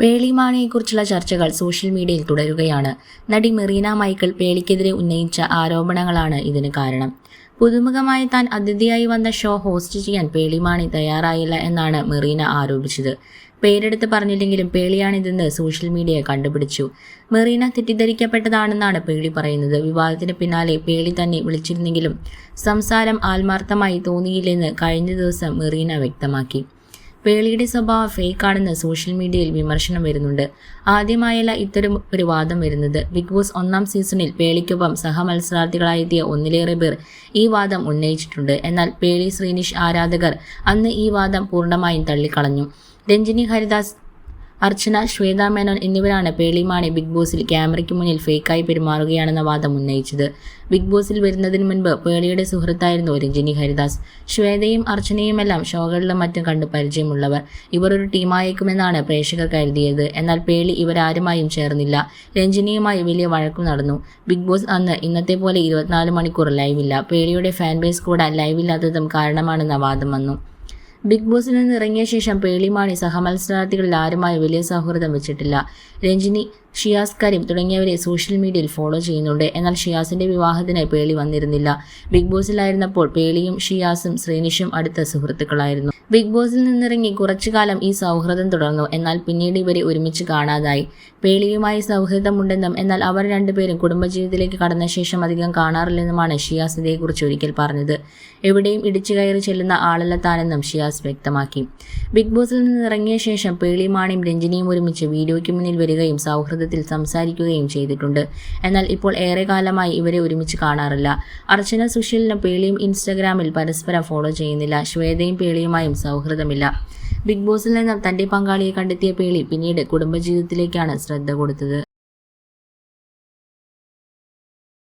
പേളിമാണിയെക്കുറിച്ചുള്ള ചർച്ചകൾ സോഷ്യൽ മീഡിയയിൽ തുടരുകയാണ്. നടി മെറീന മൈക്കിൾ വേളിക്കെതിരെ ഉന്നയിച്ച ആരോപണങ്ങളാണ് ഇതിന് കാരണം. പുതുമുഖമായി താൻ അതിഥിയായി വന്ന ഷോ ഹോസ്റ്റ് ചെയ്യാൻ പേളിമാണി തയ്യാറായില്ല എന്നാണ് മെറീന ആരോപിച്ചത്. പേരെടുത്ത് പറഞ്ഞില്ലെങ്കിലും പേളിയാണിതെന്ന് സോഷ്യൽ മീഡിയ കണ്ടുപിടിച്ചു. മെറീന തെറ്റിദ്ധരിക്കപ്പെട്ടതാണെന്നാണ് പേളി പറയുന്നത്. വിവാദത്തിന് പിന്നാലെ പേളി തന്നെ വിളിച്ചിരുന്നെങ്കിലും സംസാരം ആത്മാർത്ഥമായി തോന്നിയില്ലെന്ന് കഴിഞ്ഞ ദിവസം മെറീന വ്യക്തമാക്കി. പേളിയുടെ സ്വഭാവം ഫേക്കാണെന്ന് സോഷ്യൽ മീഡിയയിൽ വിമർശനം വരുന്നുണ്ട്. ആദ്യമായല്ല ഇത്തരം ഒരു വാദം വരുന്നത്. ബിഗ് ബോസ് ഒന്നാം സീസണിൽ പേളിക്കൊപ്പം സഹമത്സരാർത്ഥികളായെത്തിയ ഒന്നിലേറെ പേർ ഈ വാദം ഉന്നയിച്ചിട്ടുണ്ട്. എന്നാൽ പേളി ശ്രീനിഷ് ആരാധകർ അന്ന് ഈ വാദം പൂർണമായും തള്ളിക്കളഞ്ഞു. രഞ്ജിനി ഹരിദാസ് അർച്ചന ശ്വേത മേനോൻ എന്നിവരാണ് പേളിമാണി ബിഗ് ബോസിൽ ക്യാമറയ്ക്ക് മുന്നിൽ ഫേക്കായി പെരുമാറുകയാണെന്ന വാദം ഉന്നയിച്ചത്. ബിഗ് ബോസിൽ വരുന്നതിന് മുൻപ് പേളിയുടെ സുഹൃത്തായിരുന്നു രഞ്ജിനി ഹരിദാസ്. ശ്വേതയും അർച്ചനയുമെല്ലാം ഷോകളിലും മറ്റും കണ്ട് പരിചയമുള്ളവർ. ഇവർ ഒരു ടീമായേക്കുമെന്നാണ് പ്രേക്ഷകർ കരുതിയത്. എന്നാൽ പേളി ഇവരാരുമായും ചേർന്നില്ല. രഞ്ജിനിയുമായി വലിയ വഴക്കും നടന്നു. ബിഗ് ബോസ് അന്ന് ഇന്നത്തെ പോലെ ഇരുപത്തിനാല് മണിക്കൂർ ലൈവില്ല. പേളിയുടെ ഫാൻ ബേസ് കൂടാൻ ലൈവില്ലാത്തതും കാരണമാണെന്ന വാദം വന്നു. ബിഗ് ബോസിൽ നിന്ന് ഇറങ്ങിയ ശേഷം പേളിമാണി സഹമത്സരാർത്ഥികളിൽ ആരുമായി വലിയ സൗഹൃദം വെച്ചിട്ടില്ല. രഞ്ജിനി ഷിയാസ് കരീം തുടങ്ങിയവരെ സോഷ്യൽ മീഡിയയിൽ ഫോളോ ചെയ്യുന്നുണ്ട്. എന്നാൽ ഷിയാസിന്റെ വിവാഹത്തിനായി പേളി വന്നിരുന്നില്ല. ബിഗ് ബോസിലായിരുന്നപ്പോൾ പേളിയും ഷിയാസും ശ്രീനിഷും അടുത്ത സുഹൃത്തുക്കളായിരുന്നു. ബിഗ് ബോസിൽ നിന്നിറങ്ങി കുറച്ചു കാലം ഈ സൗഹൃദം തുടർന്നു. എന്നാൽ പിന്നീട് ഇവരെ ഒരുമിച്ച് കാണാതായി. പേളിയുമായി സൗഹൃദമുണ്ടെന്നും എന്നാൽ അവർ രണ്ടുപേരും കുടുംബജീവിതത്തിലേക്ക് കടന്ന ശേഷം അധികം കാണാറില്ലെന്നുമാണ് ഷിയാസ് ഇതേക്കുറിച്ച് ഒരിക്കൽ പറഞ്ഞത്. എവിടെയും ഇടിച്ചു കയറി ചെല്ലുന്ന ആളല്ല താനെന്നും ഷിയാസ് വ്യക്തമാക്കി. ബിഗ് ബോസിൽ നിന്നിറങ്ങിയ ശേഷം പേളിമാണിയും രഞ്ജിനിയും ഒരുമിച്ച് വീഡിയോയ്ക്ക് മുന്നിൽ വരികയും സൗഹൃദത്തിൽ സംസാരിക്കുകയും ചെയ്തിട്ടുണ്ട്. എന്നാൽ ഇപ്പോൾ ഏറെ കാലമായി ഇവരെ ഒരുമിച്ച് കാണാറില്ല. അർച്ചന സുശീലിനും പേളിയും ഇൻസ്റ്റഗ്രാമിൽ പരസ്പരം ഫോളോ ചെയ്യുന്നില്ല. ശ്വേതയും പേളിയുമായും സൗഹൃദമില്ല. ബിഗ് ബോസിൽ നിന്നും തന്റെ പങ്കാളിയെ കണ്ടെത്തിയ പേളി പിന്നീട് കുടുംബജീവിതത്തിലേക്കാണ് ശ്രദ്ധ കൊടുത്തത്.